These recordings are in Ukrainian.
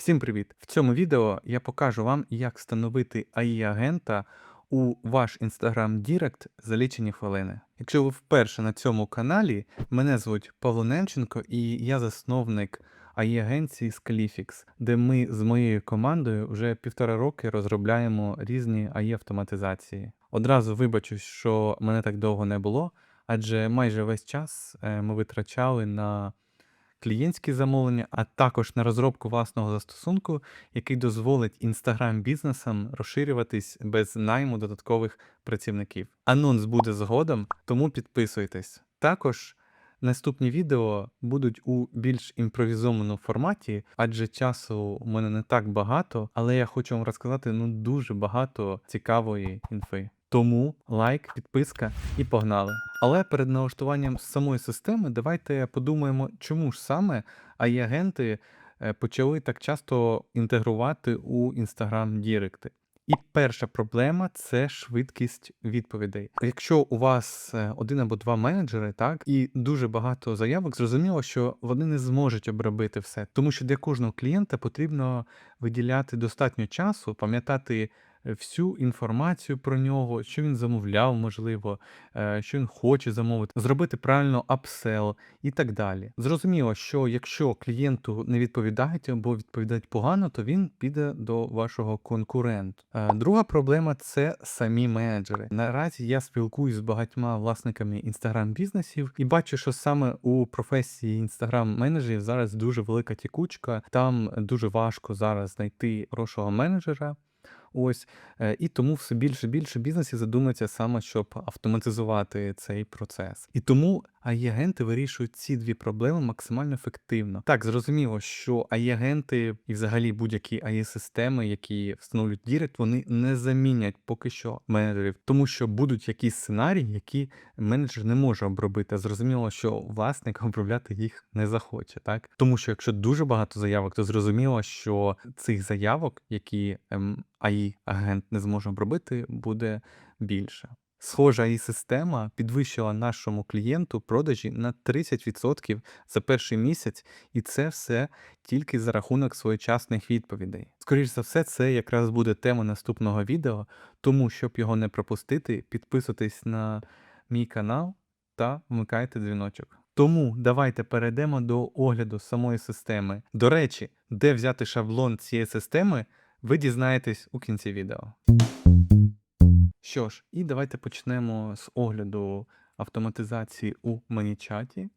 Всім привіт! В цьому відео я покажу вам, як встановити AI-агента у ваш Instagram Direct за лічені хвилини. Якщо ви вперше на цьому каналі, мене звуть Павло Немченко і я засновник AI-агенції Scalifix, де ми з моєю командою вже півтора роки розробляємо різні AI-автоматизації. Одразу вибачусь, що мене так довго не було, адже майже весь час е, ми витрачали на клієнтські замовлення, а також на розробку власного застосунку, який дозволить інстаграм бізнесам розширюватись без найму додаткових працівників. Анонс буде згодом, тому підписуйтесь. Також наступні відео будуть у більш імпровізованому форматі, адже часу у мене не так багато, але я хочу вам розказати ну дуже багато цікавої інфи. Тому лайк, підписка і погнали. Але перед налаштуванням самої системи давайте подумаємо, чому ж саме AI-агенти е, почали так часто інтегрувати у Instagram Діректи. І перша проблема це швидкість відповідей. Якщо у вас е, один або два менеджери, так і дуже багато заявок, зрозуміло, що вони не зможуть обробити все, тому що для кожного клієнта потрібно виділяти достатньо часу, пам'ятати всю інформацію про нього, що він замовляв, можливо, е, що він хоче замовити, зробити правильно апсел і так далі. Зрозуміло, що якщо клієнту не відповідають або відповідають погано, то він піде до вашого конкуренту. Е, Друга проблема це самі менеджери. Наразі я спілкуюсь з багатьма власниками інстаграм-бізнесів і бачу, що саме у професії інстаграм-менеджерів зараз дуже велика тікучка. Там дуже важко зараз знайти хорошого менеджера. Ось е, і тому все більше більше бізнесів задумується саме, щоб автоматизувати цей процес. І тому AI-агенти вирішують ці дві проблеми максимально ефективно. Так, зрозуміло, що AI-агенти і взагалі будь-які AI-системи, які встановлюють Direct, вони не замінять поки що менеджерів, тому що будуть якісь сценарії, які менеджер не може обробити. Зрозуміло, що власник обробляти їх не захоче, так тому що якщо дуже багато заявок, то зрозуміло, що цих заявок, які ем, AI-агент не зможе обробити, буде більше. Схожа і система підвищила нашому клієнту продажі на 30% за перший місяць, і це все тільки за рахунок своєчасних відповідей. Скоріше за все, це якраз буде тема наступного відео, тому щоб його не пропустити, підписуйтесь на мій канал та вмикайте дзвіночок. Тому давайте перейдемо до огляду самої системи. До речі, де взяти шаблон цієї системи, ви дізнаєтесь у кінці відео. Що ж, і давайте почнемо з огляду автоматизації у ManyChat.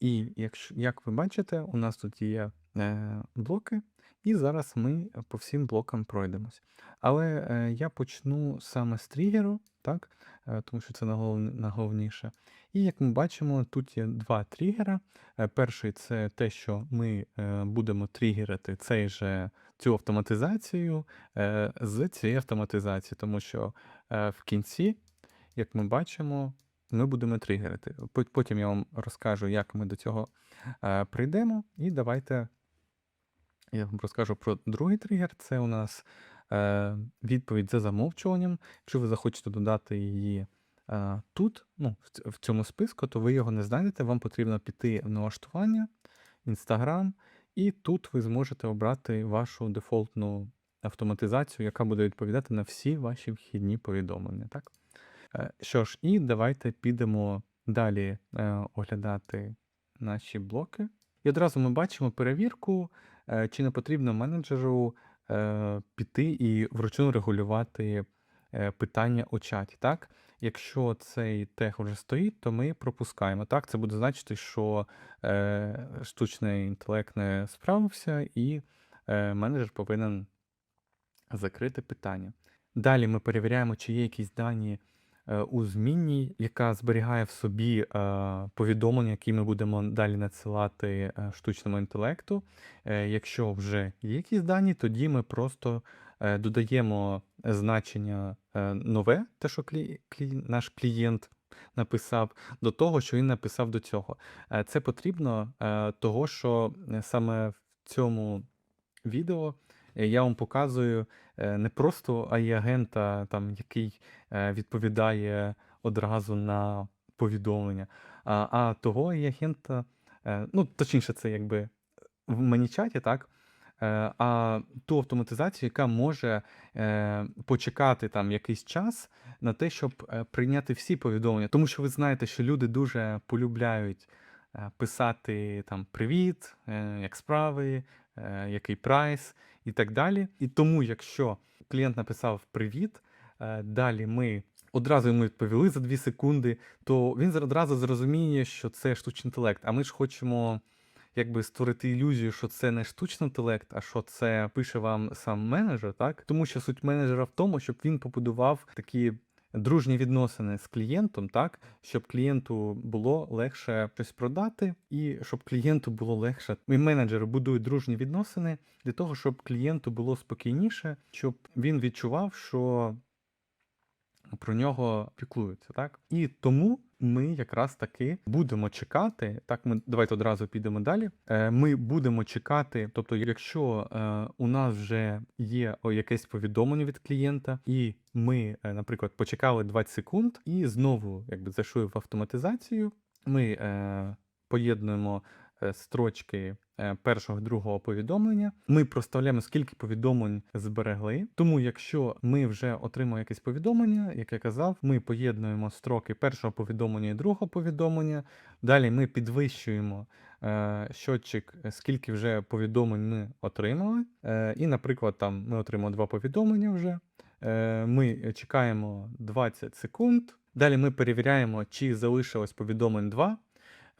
І як, як ви бачите, у нас тут є е, блоки, і зараз ми по всім блокам пройдемось. Але е, я почну саме з тригеру, так? Е, тому що це найголовніше. І як ми бачимо, тут є два тригера. Е, перший це те, що ми будемо тригерити цей же, цю автоматизацію з цієї автоматизації, тому що в кінці, як ми бачимо, ми будемо тригерити. Потім я вам розкажу, як ми до цього прийдемо. І давайте я вам розкажу про другий тригер. Це у нас е, відповідь за замовчуванням. Якщо ви захочете додати її е, тут, ну, в, цьому списку, то ви його не знайдете. Вам потрібно піти в налаштування, Instagram, і тут ви зможете обрати вашу дефолтну автоматизацію, яка буде відповідати на всі ваші вхідні повідомлення. Так? Е, Що ж, і давайте підемо далі е, оглядати наші блоки. І одразу ми бачимо перевірку, чи не потрібно менеджеру е, піти і вручну регулювати е, питання у чаті. Так? Якщо цей тег вже стоїть, то ми пропускаємо. Так, це буде значити, що е, штучний інтелект не справився, і е, менеджер повинен закрити питання. Далі ми перевіряємо, чи є якісь дані е, у змінній, яка зберігає в собі е, повідомлення, які ми будемо далі надсилати е, штучному інтелекту. Е, Якщо вже є якісь дані, тоді ми просто е, додаємо значення е, нове, те, що клі, клі, наш клієнт написав, до того, що він написав до цього. Е, Це потрібно е, того, що е, саме в цьому відео е, я вам показую е, не просто AI-агента, там, який е, відповідає одразу на повідомлення, а, а того AI-агента, е, ну, точніше, це якби в ManyChat, так, е, а ту автоматизацію, яка може е, почекати там якийсь час на те, щоб е, прийняти всі повідомлення. Тому що ви знаєте, що люди дуже полюбляють е, писати там привіт, е, як справи, е, який прайс і так далі. І тому, якщо клієнт написав привіт, е, далі ми одразу йому відповіли за 2 секунди, то він одразу зрозуміє, що це штучний інтелект. А ми ж хочемо якби створити ілюзію, що це не штучний інтелект, а що це пише вам сам менеджер, так? Тому що суть менеджера в тому, щоб він побудував такі дружні відносини з клієнтом, так, щоб клієнту було легше щось продати, і щоб клієнту було легше. І менеджери будують дружні відносини для того, щоб клієнту було спокійніше, щоб він відчував, що про нього піклуються, так? І тому ми якраз таки будемо чекати. Так, ми давайте одразу підемо далі. Е, Ми будемо чекати, тобто, якщо е, у нас вже є якесь повідомлення від клієнта, і ми, е, наприклад, почекали 20 секунд, і знову якби зайшли в автоматизацію. Ми поєднуємо строчки першого і другого повідомлення. Ми проставляємо, скільки повідомлень зберегли. Тому, якщо ми вже отримали якесь повідомлення, як я казав, ми поєднуємо строки першого повідомлення і другого повідомлення. Далі ми підвищуємо е, щотчик, е, скільки вже повідомлень ми отримали. Е, і, наприклад, там ми отримали два повідомлення вже. Е, Ми чекаємо 20 секунд. Далі ми перевіряємо, чи залишилось повідомлень 2.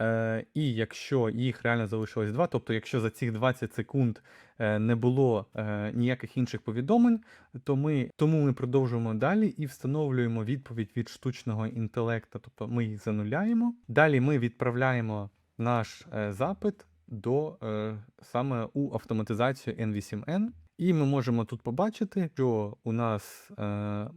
Е, І якщо їх реально залишилось 2, тобто якщо за цих 20 секунд е, не було е, ніяких інших повідомлень, то ми тому ми продовжуємо далі і встановлюємо відповідь від штучного інтелекту, тобто ми їх зануляємо. Далі ми відправляємо наш е, запит до е, саме у автоматизацію N8N. І ми можемо тут побачити, що у нас е,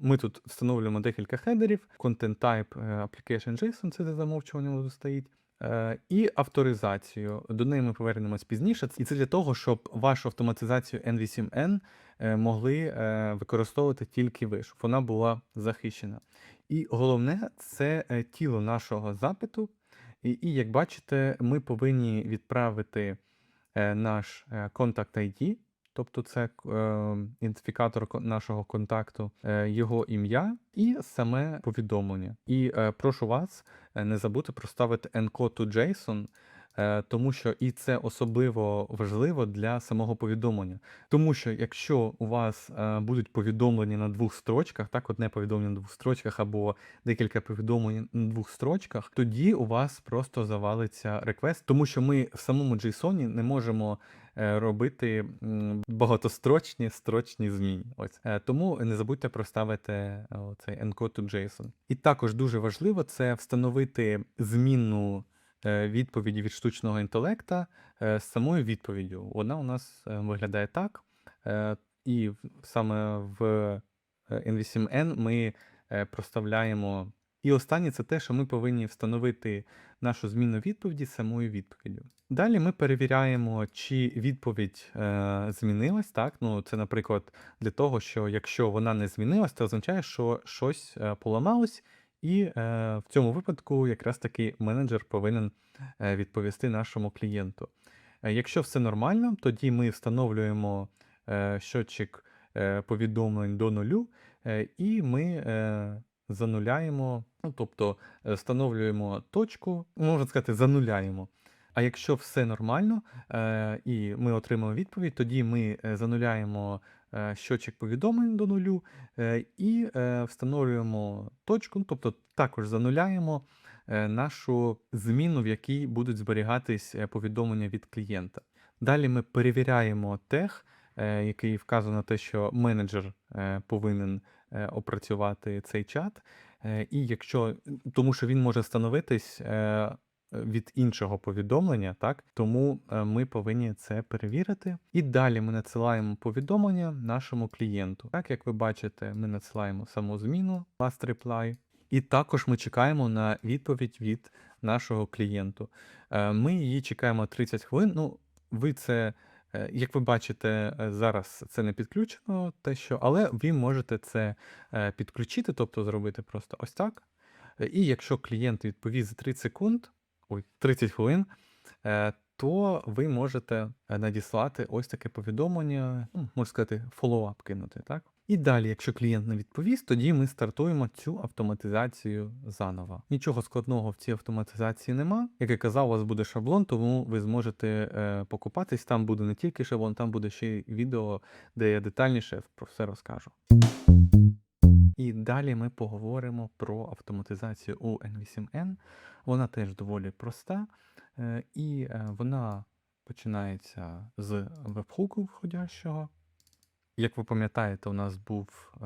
ми тут встановлюємо декілька хедерів, content type е, application JSON, це за замовчуванням стоїть. Е, і авторизацію. До неї ми повернемось пізніше. І це для того, щоб вашу автоматизацію N8N е, могли е, використовувати тільки ви, щоб вона була захищена. І головне це тіло нашого запиту. І, і як бачите, ми повинні відправити наш контакт ID, тобто це е, ідентифікатор нашого контакту, е, його ім'я і саме повідомлення. І е, прошу вас не забути проставити encode to JSON, тому що і це особливо важливо для самого повідомлення. Тому що якщо у вас е, будуть повідомлення на двох строчках, так, одне повідомлення на двох строчках або декілька повідомлень на двох строчках, тоді у вас просто завалиться реквест, тому що ми в самому JSON не можемо е, робити багатострочні строчні зміни. Ось Е, тому не забудьте проставити е, цей encode to JSON. І також дуже важливо це встановити змінну е, відповіді від штучного інтелекта е, з самою відповіддю. Вона у нас е, виглядає так. Е, І саме в е, N8N ми е, проставляємо. І останнє це те, що ми повинні встановити нашу змінну відповіді самою відповіддю. Далі ми перевіряємо, чи відповідь е, змінилась. Так? Ну, це, наприклад, для того, що якщо вона не змінилась, це означає, що щось е, поламалось, і е, в цьому випадку якраз таки менеджер повинен е, відповісти нашому клієнту. Е, Якщо все нормально, тоді ми встановлюємо е, щотчик е, повідомлень до нулю, е, і ми е, зануляємо, ну, тобто е, встановлюємо точку, можна сказати, зануляємо. А якщо все нормально, е, і ми отримали відповідь, тоді ми зануляємо е, щотчик повідомлень до нулю е, і е, встановлюємо точку, ну, тобто також зануляємо нашу зміну, в якій будуть зберігатись повідомлення від клієнта. Далі ми перевіряємо тег, е, який вказує на те, що менеджер повинен опрацювати цей чат. І якщо тому, що він може становитись від іншого повідомлення, так тому е, ми повинні це перевірити. І далі ми надсилаємо повідомлення нашому клієнту. Так як ви бачите, ми надсилаємо саму зміну last reply, і також ми чекаємо на відповідь від нашого клієнту. Е, Ми її чекаємо 30 хвилин. Ну, ви це, е, як ви бачите, зараз це не підключено, те що, але ви можете це підключити, тобто зробити просто ось так. І якщо клієнт відповість за 30 секунд, ой, 30 хвилин, е, то ви можете е, надіслати ось таке повідомлення, ну, можна сказати, фоллоуап кинути, так? І далі, якщо клієнт не відповість, тоді ми стартуємо цю автоматизацію заново. Нічого складного в цій автоматизації нема. Як я казав, у вас буде шаблон, тому ви зможете е, покупатись. Там буде не тільки шаблон, там буде ще й відео, де я детальніше про все розкажу. І далі ми поговоримо про автоматизацію у N8N. Вона теж доволі проста, е, і е, вона починається з вебхуку входящого. Як ви пам'ятаєте, у нас був е,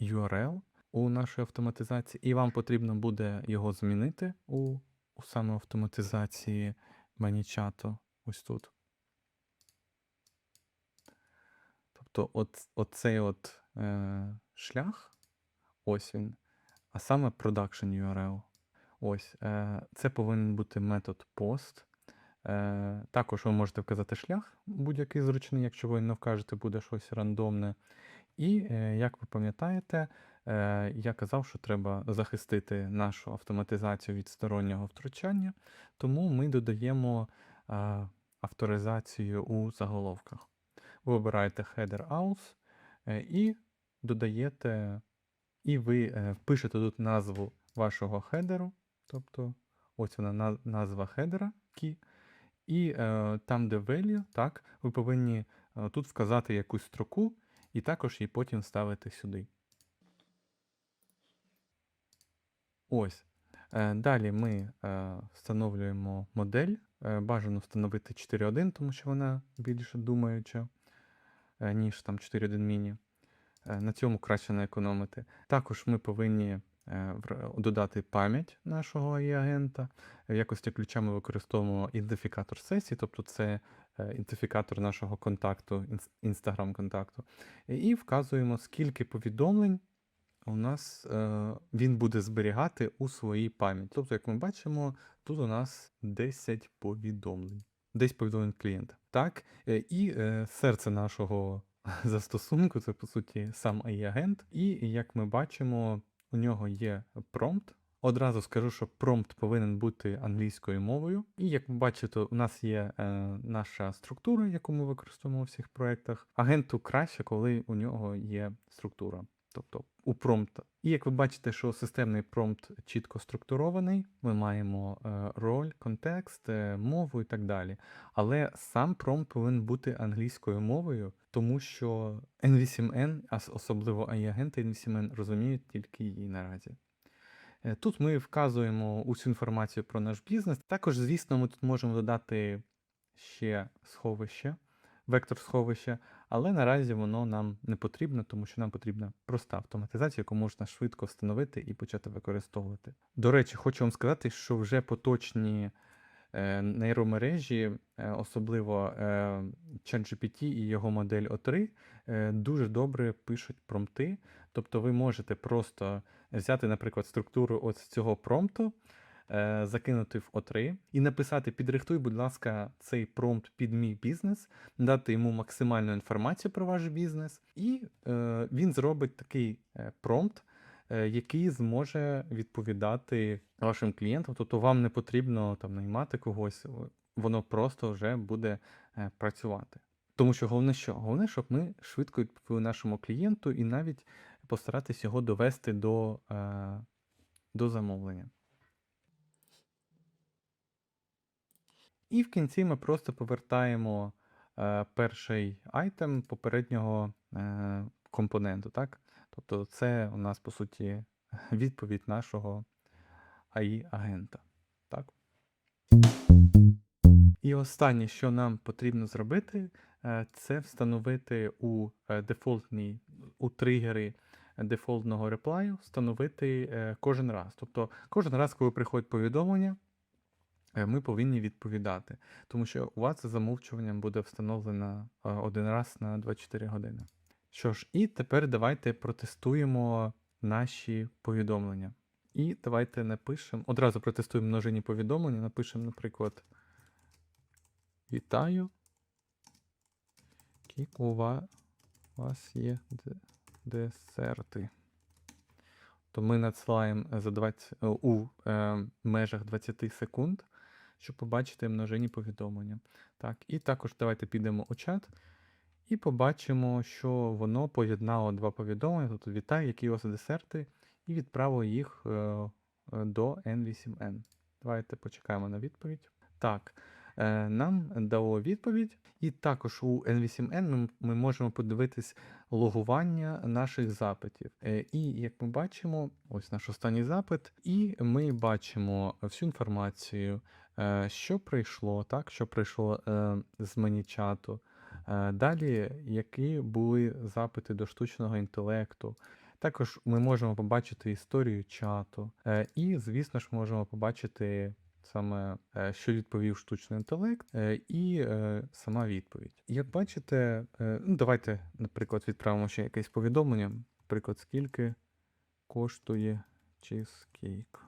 URL у нашій автоматизації, і вам потрібно буде його змінити у, у саме автоматизації ManyChat ось тут. Тобто, от, оцей от е, шлях, ось він, а саме production URL. Ось, е, це повинен бути метод post. Е, також ви можете вказати шлях будь-який зручний, якщо ви не вкажете, буде щось рандомне. І, е, як ви пам'ятаєте, я казав, що треба захистити нашу автоматизацію від стороннього втручання, тому ми додаємо авторизацію у заголовках. Ви вибираєте header aus і додаєте, і ви е, пишете тут назву вашого хедеру, тобто ось вона назва хедера key, і е, там, де value, так, ви повинні е, тут вказати якусь строку, і також її потім ставити сюди. Ось. Е, Далі ми е, встановлюємо модель. Е, Бажано встановити 4.1, тому що вона більш думаюча, е, ніж там 4.1 міні. Е, На цьому краще не економити. Також ми повинні е, додати пам'ять нашого AI-агента. В якості ключа ми використовуємо ідентифікатор сесії, тобто це е, ідентифікатор нашого контакту, інстаграм контакту. І вказуємо, скільки повідомлень у нас він буде зберігати у своїй пам'яті. Тобто, як ми бачимо, тут у нас 10 повідомлень. 10 повідомлень клієнта. Так, і серце нашого застосунку це по суті сам AI-агент. І як ми бачимо, у нього є промпт. Одразу скажу, що промпт повинен бути англійською мовою. І як ви бачите, у нас є е, наша структура, яку ми використовуємо у всіх проєктах. Агенту краще, коли у нього є структура, тобто у промпта. І як ви бачите, що системний промпт чітко структурований, ми маємо е, роль, контекст, е, мову і так далі. Але сам промпт повинен бути англійською мовою, тому що N8N, а особливо AI-агенти N8N, розуміють тільки її наразі. Е, Тут ми вказуємо усю інформацію про наш бізнес. Також, звісно, ми тут можемо додати ще сховище, вектор сховища, але наразі воно нам не потрібно, тому що нам потрібна проста автоматизація, яку можна швидко встановити і почати використовувати. До речі, хочу вам сказати, що вже поточні е, нейромережі, е, особливо е, ChatGPT і його модель O3, е, дуже добре пишуть промпти. Тобто ви можете просто взяти, наприклад, структуру от цього промпту, закинути в O3 і написати: підрихтуй, будь ласка, цей промпт під мій бізнес, дати йому максимальну інформацію про ваш бізнес, і е, він зробить такий е, промпт, е, який зможе відповідати вашим клієнтам. Тобто вам не потрібно там наймати когось, воно просто вже буде е, працювати. Тому що головне що? Головне, щоб ми швидко відповіли нашому клієнту і навіть постаратись його довести до, е, до замовлення. І в кінці ми просто повертаємо е, перший айтем попереднього е, компоненту. Так? Тобто це у нас, по суті, відповідь нашого AI-агента. Так? І останнє, що нам потрібно зробити, е, це встановити у е, дефолтній, у тригери дефолтного реплаю, встановити е, кожен раз. Тобто кожен раз, коли приходить повідомлення, ми повинні відповідати. Тому що у вас за замовчуванням буде встановлено е, один раз на 24 години. Що ж, і тепер давайте протестуємо наші повідомлення. І давайте напишемо, одразу протестуємо множинні повідомлення, напишемо, наприклад, Вітаю. Кік, у вас є де- десерти. То ми надсилаємо за 20, е, у е, межах 20 секунд щоб побачити множинні повідомлення. Так, і також давайте підемо у чат і побачимо, що воно поєднало два повідомлення. Тобто вітаю, які у вас десерти, і відправило їх е, е, до N8N. Давайте почекаємо на відповідь. Так, е, нам дало відповідь, і також у N8N ми, можемо подивитись логування наших запитів. І як ми бачимо, ось наш останній запит, і ми бачимо всю інформацію, що прийшло, так, що прийшло е, з мені чату. Е, Далі, які були запити до штучного інтелекту. Також ми можемо побачити історію чату. Е, І, звісно ж, можемо побачити саме, е, що відповів штучний інтелект, е, і е, сама відповідь. Як бачите, е, ну, давайте, наприклад, відправимо ще якесь повідомлення. Наприклад, скільки коштує чизкейк.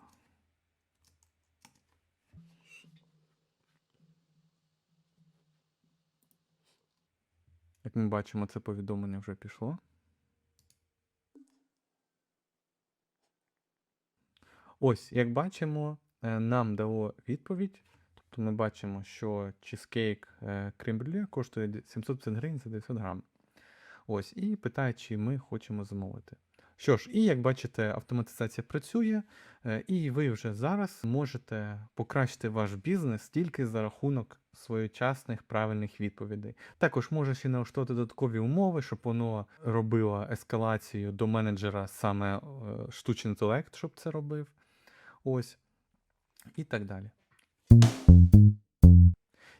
Як ми бачимо, це повідомлення вже пішло. Ось, як бачимо, е, нам дало відповідь. Тобто ми бачимо, що чизкейк е, крем-брюле коштує 750 гривень за 900 грам. Ось, і питає, чи ми хочемо замовити. Що ж, і як бачите, автоматизація працює, е, і ви вже зараз можете покращити ваш бізнес тільки за рахунок своєчасних правильних відповідей. Також може ще налаштувати додаткові умови, щоб воно робило ескалацію до менеджера саме е, штучний інтелект, щоб це робив. Ось. І так далі.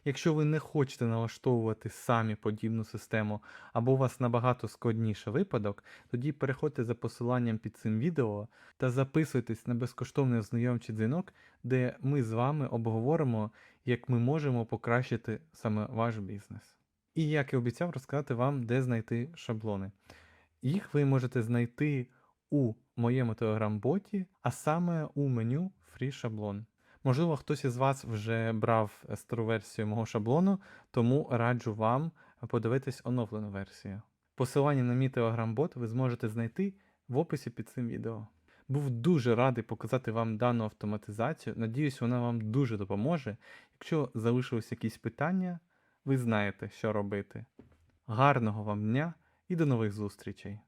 Якщо ви не хочете налаштовувати самі подібну систему, або у вас набагато складніший випадок, тоді переходьте за посиланням під цим відео та записуйтесь на безкоштовний ознайомчий дзвінок, де ми з вами обговоримо, як ми можемо покращити саме ваш бізнес. І як і обіцяв розказати вам, де знайти шаблони. Їх ви можете знайти у моєму телеграм-боті, а саме у меню Free шаблон. Можливо, хтось із вас вже брав стару версію мого шаблону, тому раджу вам подивитись оновлену версію. Посилання на мій телеграм-бот ви зможете знайти в описі під цим відео. Був дуже радий показати вам дану автоматизацію. Надіюсь, вона вам дуже допоможе. Якщо залишились якісь питання, ви знаєте, що робити. Гарного вам дня і до нових зустрічей!